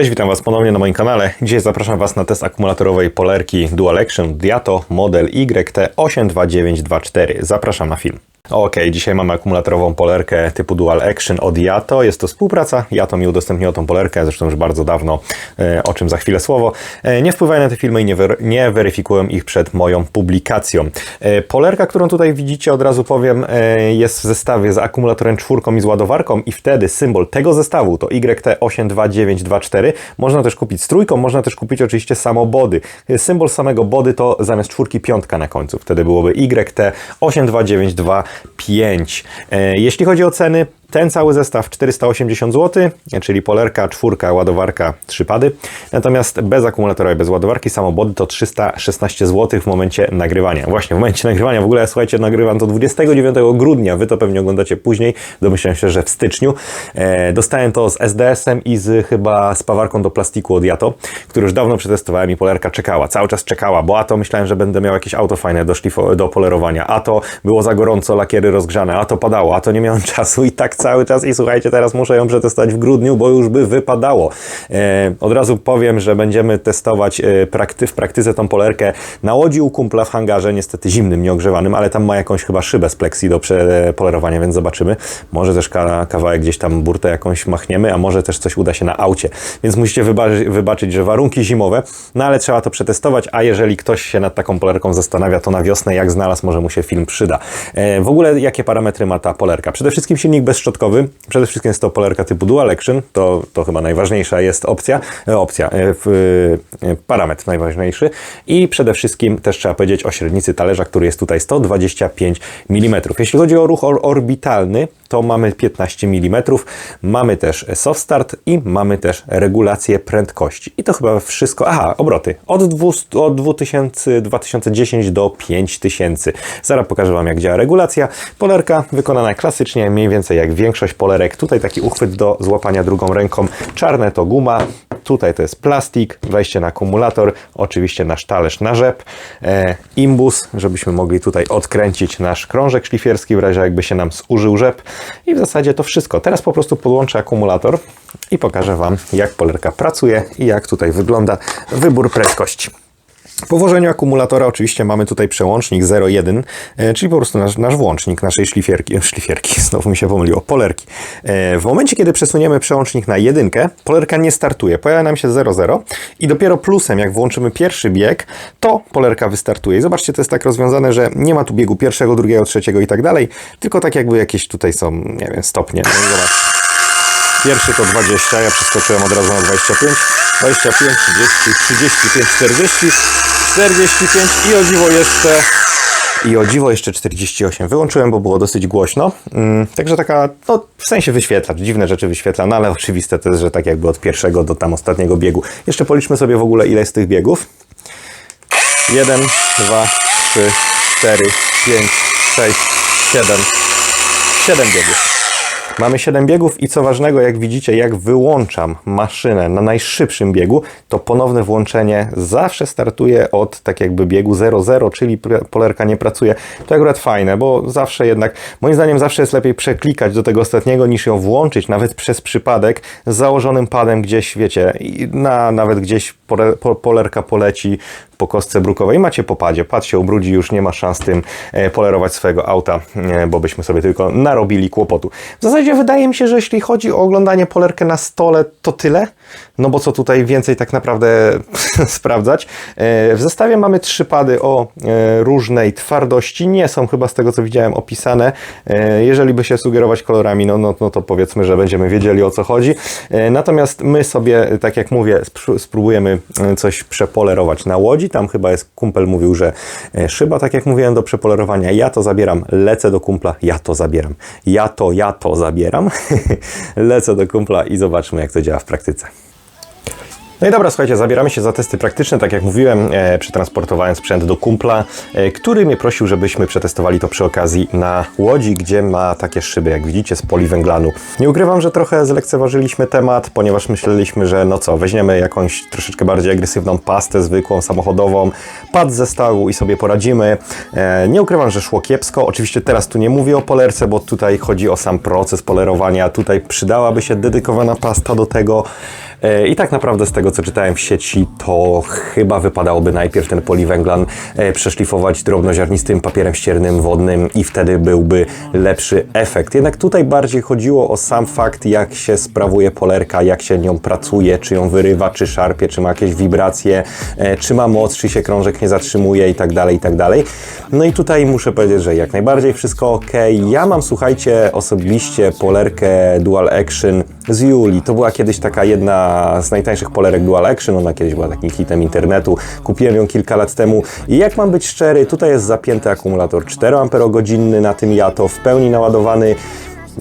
Cześć, witam Was ponownie na moim kanale. Dzisiaj zapraszam Was na test akumulatorowej polerki Dual Action Diato model YT82924. Zapraszam na film. Ok, dzisiaj mamy akumulatorową polerkę typu Dual Action od Yato. Jest to współpraca. Yato mi udostępniło tą polerkę, zresztą już bardzo dawno, e, o czym za chwilę słowo. E, nie wpływają na te filmy i nie, wer nie weryfikują ich przed moją publikacją. E, polerka, którą tutaj widzicie, od razu powiem, jest w zestawie z akumulatorem czwórką i z ładowarką i wtedy symbol tego zestawu to YT82924. Można też kupić z trójką, można też kupić oczywiście samo body. Symbol samego body to zamiast czwórki piątka na końcu. Wtedy byłoby YT82924. 5. E, jeśli chodzi o ceny, ten cały zestaw 480 zł, czyli polerka, czwórka, ładowarka, trzy pady. Natomiast bez akumulatora i bez ładowarki samobody to 316 zł w momencie nagrywania. Właśnie w momencie nagrywania, w ogóle słuchajcie, nagrywam to 29 grudnia, wy to pewnie oglądacie później, domyślam się, że w styczniu. E, dostałem to z SDS-em i z chyba spawarką do plastiku od Jato, który już dawno przetestowałem i polerka czekała, cały czas czekała, bo a to myślałem, że będę miał jakieś auto fajne do, szlifo- do polerowania, a to było za gorąco, lakiery rozgrzane, a to padało, a to nie miałem czasu i tak cały czas i słuchajcie, teraz muszę ją przetestować w grudniu, bo już by wypadało. E, od razu powiem, że będziemy testować e, w praktyce tą polerkę na łodzi u kumpla w hangarze, niestety zimnym, nieogrzewanym, ale tam ma jakąś chyba szybę z plexi do przepolerowania, więc zobaczymy. Może też ka- kawałek gdzieś tam burtę jakąś machniemy, a może też coś uda się na aucie. Więc musicie wybaczy, wybaczyć, że warunki zimowe, no ale trzeba to przetestować, a jeżeli ktoś się nad taką polerką zastanawia, to na wiosnę jak znalazł, może mu się film przyda. E, w ogóle jakie parametry ma ta polerka? Przede wszystkim silnik bezszczotkowy, przede wszystkim jest to polerka typu Dual Action, to, to chyba najważniejsza jest opcja, e, opcja, e, e, parametr najważniejszy. I przede wszystkim też trzeba powiedzieć o średnicy talerza, który jest tutaj 125 mm. Jeśli chodzi o ruch or orbitalny, to mamy 15 mm, mamy też soft start i mamy też regulację prędkości. I to chyba wszystko. Aha, obroty. Od, 200, od 2000, 2010 do 5000. Zaraz pokażę Wam, jak działa regulacja. Polerka wykonana klasycznie, mniej więcej jak większość polerek. Tutaj taki uchwyt do złapania drugą ręką. Czarne to guma, tutaj to jest plastik, wejście na akumulator, oczywiście nasz talerz na rzep, e, imbus, żebyśmy mogli tutaj odkręcić nasz krążek szlifierski, w razie jakby się nam zużył rzep. I w zasadzie to wszystko. Teraz po prostu podłączę akumulator i pokażę Wam, jak polerka pracuje i jak tutaj wygląda wybór prędkości. Po włożeniu akumulatora oczywiście mamy tutaj przełącznik 0,1, e, czyli po prostu nasz, nasz włącznik naszej szlifierki, szlifierki, znowu mi się pomyliło, polerki. E, W momencie, kiedy przesuniemy przełącznik na jedynkę, polerka nie startuje, pojawia nam się 0,0 i dopiero plusem, jak włączymy pierwszy bieg, to polerka wystartuje. I zobaczcie, to jest tak rozwiązane, że nie ma tu biegu pierwszego, drugiego, trzeciego i tak dalej, tylko tak jakby jakieś tutaj są, nie wiem, stopnie. No. Pierwszy to 20, ja przeskoczyłem od razu na 25, 25, 30, 35, 40, 45 i o dziwo jeszcze i o dziwo jeszcze 48 wyłączyłem, bo było dosyć głośno. Mm, także taka, no w sensie wyświetlacz, dziwne rzeczy wyświetla, no ale oczywiste to jest, że tak jakby od pierwszego do tam ostatniego biegu. Jeszcze policzmy sobie w ogóle ile jest tych biegów. 1, 2, 3, 4, 5, 6, 7. 7 biegów. Mamy 7 biegów i co ważnego, jak widzicie, jak wyłączam maszynę na najszybszym biegu, to ponowne włączenie zawsze startuje od tak jakby biegu 0,0, czyli polerka nie pracuje. To akurat fajne, bo zawsze jednak, moim zdaniem zawsze jest lepiej przeklikać do tego ostatniego niż ją włączyć, nawet przez przypadek z założonym padem gdzieś, wiecie, na, nawet gdzieś polerka poleci po kostce brukowej. Macie po padzie, pad się ubrudzi, już nie ma szans tym e, polerować swojego auta, e, bo byśmy sobie tylko narobili kłopotu. W zasadzie wydaje mi się, że jeśli chodzi o oglądanie polerkę na stole, to tyle, no bo co tutaj więcej tak naprawdę sprawdzać. E, W zestawie mamy trzy pady o różnej twardości, nie są chyba z tego co widziałem opisane. Jeżeli by się sugerować kolorami, no, no, no to powiedzmy, że będziemy wiedzieli o co chodzi. Natomiast my sobie, tak jak mówię, spró- spróbujemy coś przepolerować na łodzi. Tam chyba jest, kumpel mówił, że e, szyba, tak jak mówiłem, do przepolerowania. Ja to zabieram, lecę do kumpla, ja to zabieram. Ja to, ja to zabieram. lecę do kumpla i zobaczmy, jak to działa w praktyce. No i dobra, słuchajcie, zabieramy się za testy praktyczne. Tak jak mówiłem, e, przetransportowałem sprzęt do kumpla, e, który mnie prosił, żebyśmy przetestowali to przy okazji na łodzi, gdzie ma takie szyby, jak widzicie, z poliwęglanu. Nie ukrywam, że trochę zlekceważyliśmy temat, ponieważ myśleliśmy, że no co, weźmiemy jakąś troszeczkę bardziej agresywną pastę zwykłą, samochodową, pad ze stołu i sobie poradzimy. E, nie ukrywam, że szło kiepsko. Oczywiście teraz tu nie mówię o polerce, bo tutaj chodzi o sam proces polerowania. Tutaj przydałaby się dedykowana pasta do tego. E, I tak naprawdę z tego, co czytałem w sieci, to chyba wypadałoby najpierw ten poliwęglan e, przeszlifować drobnoziarnistym papierem ściernym wodnym i wtedy byłby lepszy efekt. Jednak tutaj bardziej chodziło o sam fakt, jak się sprawuje polerka, jak się nią pracuje, czy ją wyrywa, czy szarpie, czy ma jakieś wibracje, e, czy ma moc, czy się krążek nie zatrzymuje i tak dalej, i tak dalej. No i tutaj muszę powiedzieć, że jak najbardziej wszystko ok. Ja mam, słuchajcie, osobiście polerkę Dual Action z Juli. To była kiedyś taka jedna z najtańszych polerek Dual Action. Ona kiedyś była takim hitem internetu. Kupiłem ją kilka lat temu i jak mam być szczery, tutaj jest zapięty akumulator 4 Ah na tym Jato, w pełni naładowany.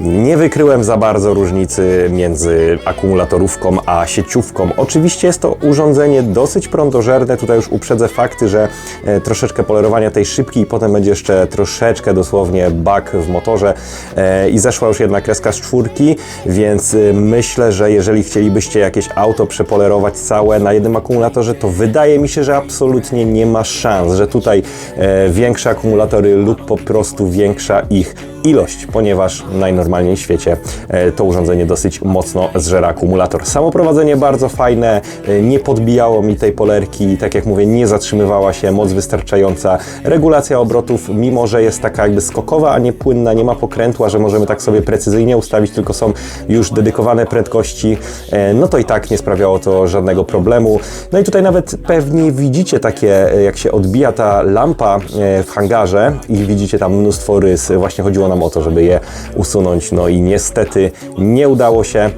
Nie wykryłem za bardzo różnicy między akumulatorówką a sieciówką. Oczywiście jest to urządzenie dosyć prądożerne. Tutaj już uprzedzę fakty, że e, troszeczkę polerowania tej szybki i potem będzie jeszcze troszeczkę dosłownie bak w motorze e, i zeszła już jedna kreska z czwórki, więc e, myślę, że jeżeli chcielibyście jakieś auto przepolerować całe na jednym akumulatorze, to wydaje mi się, że absolutnie nie ma szans, że tutaj większe akumulatory lub po prostu większa ich ilość, ponieważ najnormalniej w świecie e, to urządzenie dosyć mocno zżera akumulator. Samo prowadzenie bardzo fajne, e, nie podbijało mi tej polerki, tak jak mówię, nie zatrzymywała się, moc wystarczająca. Regulacja obrotów, mimo że jest taka jakby skokowa, a nie płynna, nie ma pokrętła, że możemy tak sobie precyzyjnie ustawić, tylko są już dedykowane prędkości, e, no to i tak nie sprawiało to żadnego problemu. No i tutaj nawet pewnie widzicie takie, jak się odbija ta lampa w hangarze i widzicie tam mnóstwo rys. Właśnie chodziło nam o to, żeby je usunąć, no i niestety nie udało się.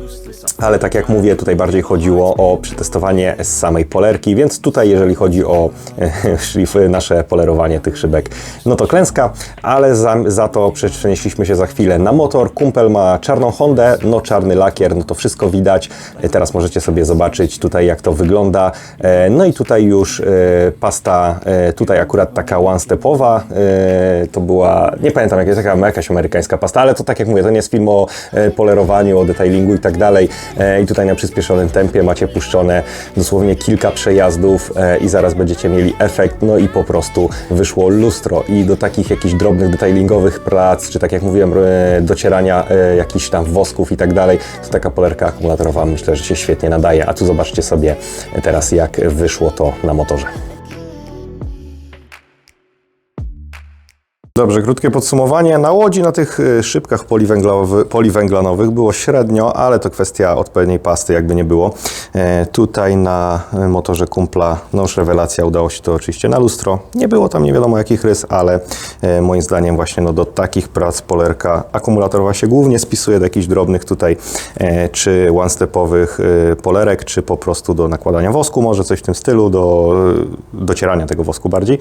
Ale tak jak mówię, tutaj bardziej chodziło o przetestowanie samej polerki, więc tutaj jeżeli chodzi o e, szlify, nasze polerowanie tych szybek, no to klęska, ale za, za to przenieśliśmy się za chwilę na motor. Kumpel ma czarną Hondę, no czarny lakier, no to wszystko widać. E, Teraz możecie sobie zobaczyć tutaj jak to wygląda. E, No i tutaj już pasta, tutaj akurat taka one-stepowa, to była, nie pamiętam jak jest, taka jakaś amerykańska pasta, ale to tak jak mówię, to nie jest film o polerowaniu, o detailingu i tak dalej. E, I tutaj na przyspieszonym tempie macie puszczone dosłownie kilka przejazdów e, i zaraz będziecie mieli efekt, no i po prostu wyszło lustro i do takich jakichś drobnych detailingowych prac, czy tak jak mówiłem, e, docierania jakichś tam wosków i tak dalej, to taka polerka akumulatorowa myślę, że się świetnie nadaje. A tu zobaczcie sobie teraz jak wyszło to na motorze. Dobrze, krótkie podsumowanie. Na łodzi na tych y, szybkach poliwęglanowych było średnio, ale to kwestia odpowiedniej pasty, jakby nie było. E, tutaj na y, motorze kumpla, no już rewelacja, udało się to oczywiście na lustro. Nie było tam nie wiadomo jakich rys, ale e, moim zdaniem właśnie no, do takich prac polerka akumulatorowa się głównie spisuje do jakichś drobnych tutaj, e, czy one-stepowych y, polerek, czy po prostu do nakładania wosku, może coś w tym stylu, do docierania tego wosku bardziej.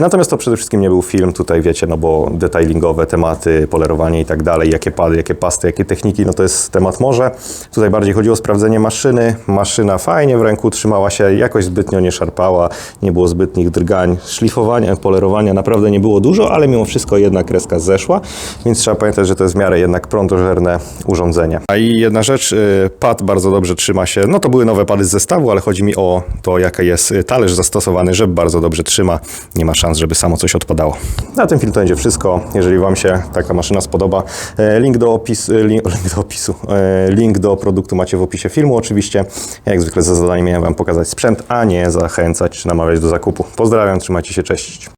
Natomiast to przede wszystkim nie był film, tutaj wiecie, no bo detailingowe tematy, polerowanie i tak dalej, jakie pady, jakie pasty, jakie techniki, no to jest temat morze. Tutaj bardziej chodziło o sprawdzenie maszyny. Maszyna fajnie w ręku trzymała się, jakoś zbytnio nie szarpała, nie było zbytnich drgań. Szlifowania, polerowania naprawdę nie było dużo, ale mimo wszystko jedna kreska zeszła, więc trzeba pamiętać, że to jest w miarę jednak prądożerne urządzenie. A i jedna rzecz, y, pad bardzo dobrze trzyma się, no to były nowe pady z zestawu, ale chodzi mi o to, jaki jest talerz zastosowany, żeby bardzo dobrze trzyma. Nie ma szans, żeby samo coś odpadało. Na tym film będzie wszystko. Jeżeli Wam się taka maszyna spodoba, e, link do, opis, e, link, link do opisu, e, link do produktu macie w opisie filmu oczywiście. Jak zwykle za zadaniem miałem Wam pokazać sprzęt, a nie zachęcać czy namawiać do zakupu. Pozdrawiam, trzymajcie się, cześć.